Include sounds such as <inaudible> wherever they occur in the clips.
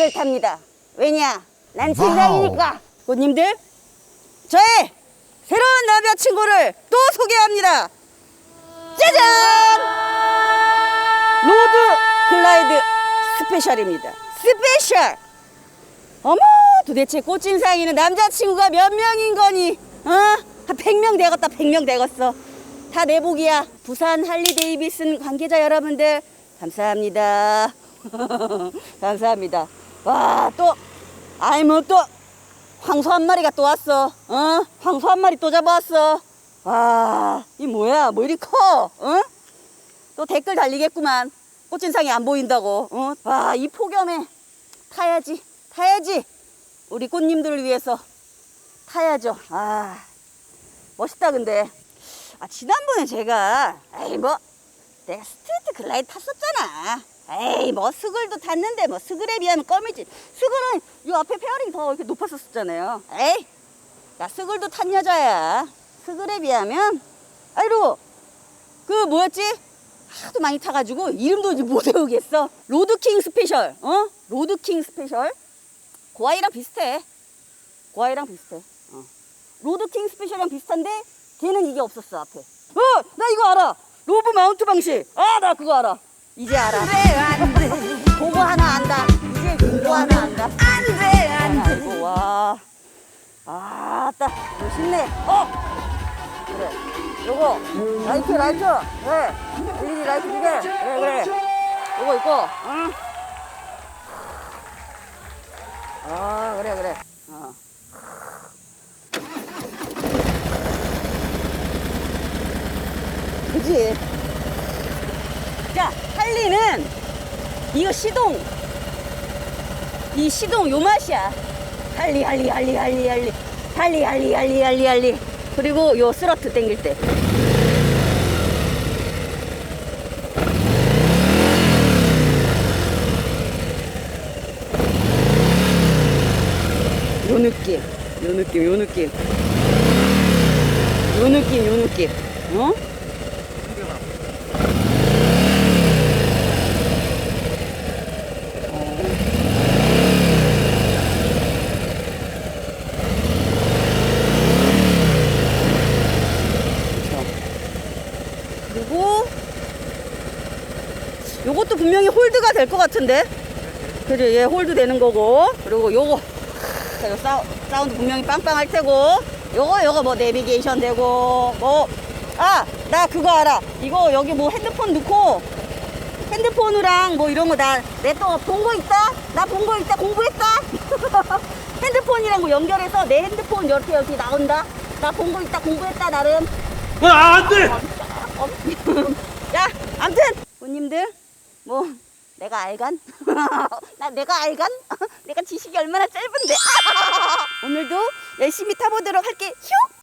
바이크를 탑니다. 왜냐? 난 진상이니까. 꽃님들 저의 새로운 남자친구를 또 소개합니다. 짜잔! 로드 글라이드 스페셜입니다. 스페셜! 어머 도대체 꽃진상이는 남자친구가 몇 명인 거니? 어? 한 100명 되겠다 100명 되겠어. 다 내복이야. 부산 할리 데이비슨 관계자 여러분들 감사합니다. <laughs> 감사합니다. 와 또 아이 뭐 또 황소 한 마리가 또 왔어. 어? 황소 한 마리 또 잡아왔어. 와, 이 뭐야? 뭐 이리 커? 어? 또 댓글 달리겠구만. 꽃진상이 안 보인다고. 어? 와, 이 폭염에 타야지. 타야지. 우리 꽃님들을 위해서 타야죠. 아, 멋있다 근데. 아, 지난번에 제가 에이 뭐 내가 스트리트 글라이드 탔었잖아. 에이 뭐 스글도 탔는데 뭐 스글에 비하면 껌이지. 스글은 이 앞에 페어링 더 이렇게 높았었잖아요. 에이, 야 스글도 탄 여자야. 스글에 비하면 아이고 그 뭐였지? 하도 많이 타가지고 이름도 이제 못 외우겠어. 로드킹 스페셜, 어? 로드킹 스페셜. 고아이랑 비슷해. 고아이랑 비슷해. 어. 로드킹 스페셜이랑 비슷한데 걔는 이게 없었어 앞에. 어, 나 이거 알아. 로브 마운트 방식. 아, 나 그거 알아. 이제 알아. 그거 하나 안다. 이제 그거 하나 안다. 안돼 안돼. 이거 와. 아따 멋있네. 어. 그래. 요거 라이트 라이트. 그래. LED 라이트 두 개. 그래 그래. 요거 있고. 응. 아 그래 그래. 어. 그지? 자, 할리는 이거 시동. 이 시동 요 맛이야. 할리, 할리, 할리, 할리, 할리. 할리, 할리, 할리, 할리, 할리. 그리고 요 스러트 당길 때. 요 느낌, 요 느낌, 요 느낌. 요 느낌, 요 느낌. 어? 그리고 요것도 분명히 홀드가 될 것 같은데? 그죠? 얘 홀드 되는 거고. 그리고 요거 자, 요 사우, 사운드 분명히 빵빵할 테고. 요거 요거 뭐 내비게이션 되고. 뭐 아 나 그거 알아. 이거 여기 뭐 핸드폰 넣고 핸드폰이랑 뭐 이런 거 나 내 또 본 거 있다 나 본 거 있다 공부했다 <laughs> 핸드폰이랑 뭐 연결해서 내 핸드폰 이렇게 여기 나온다? 나 본 거 있다 공부했다 나름. 아, 안 돼! 어, <laughs> 야, 암튼 부님들 뭐 내가 알간? <laughs> 나 내가 알간? <laughs> 내가 지식이 얼마나 짧은데? <laughs> 오늘도 열심히 타보도록 할게. 휴!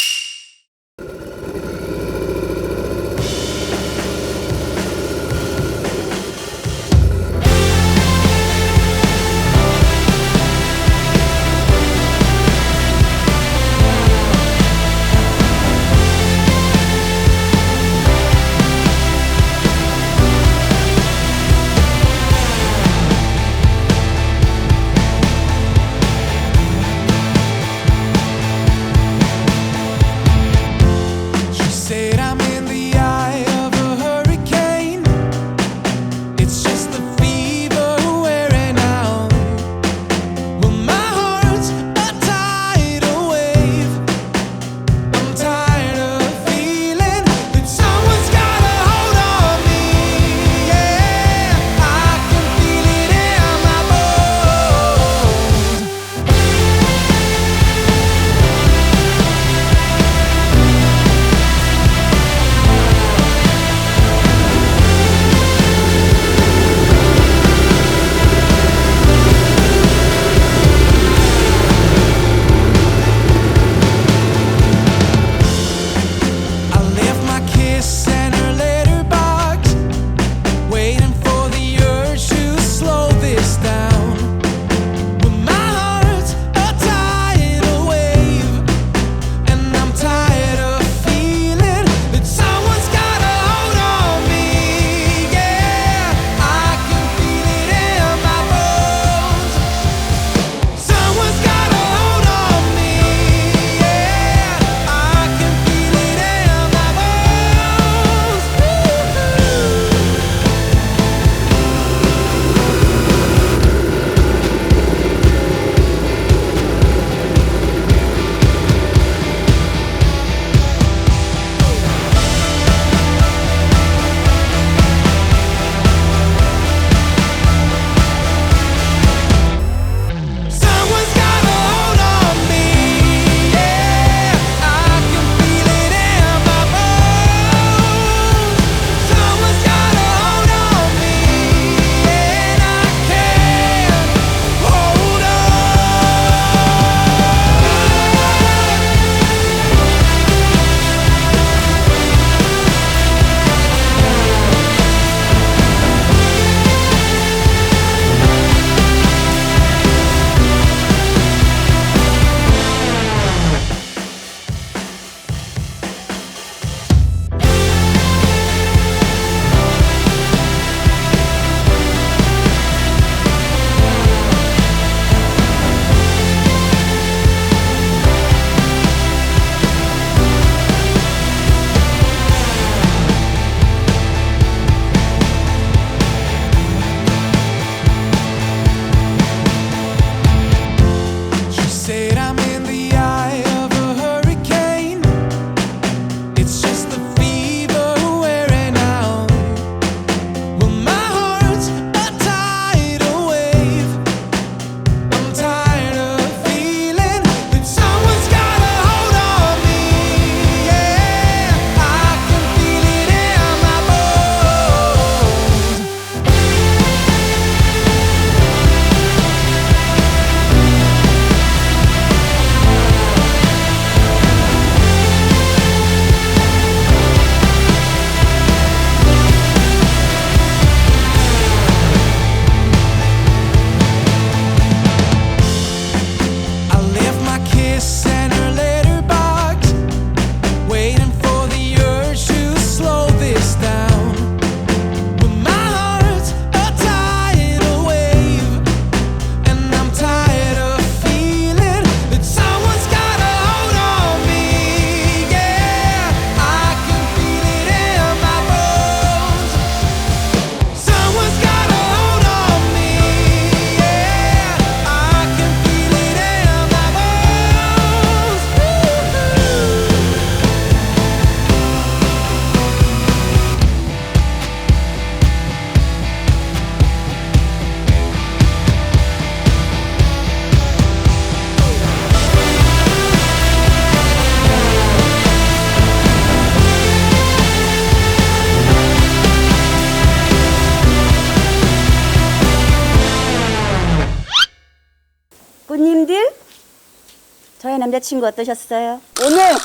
남자친구 어떠셨어요? 오늘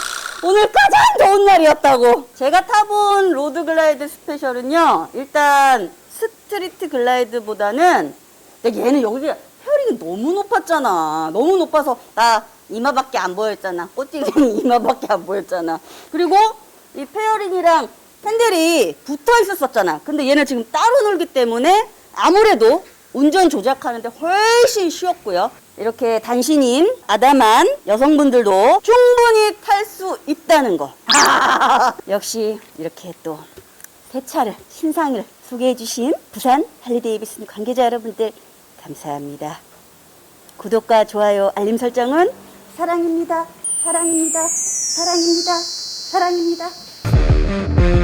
오늘 가장 더운 날이었다고. 제가 타본 로드 글라이드 스페셜은요. 일단 스트리트 글라이드보다는 얘는 여기가 페어링이 너무 높았잖아. 너무 높아서 나 이마밖에 안 보였잖아. 꽃질생이 <laughs> 이마밖에 안 보였잖아. 그리고 이 페어링이랑 핸들이 붙어 있었었잖아. 근데 얘는 지금 따로 놀기 때문에 아무래도 운전 조작하는데 훨씬 쉬웠고요. 이렇게 단신인 아담한 여성분들도 충분히 탈 수 있다는 거. <laughs> 역시 이렇게 또새 차를 신상을 소개해 주신 부산 할리데이비슨 관계자 여러분들 감사합니다. 구독과 좋아요, 알림 설정은 사랑입니다. 사랑입니다. 사랑입니다. 사랑입니다.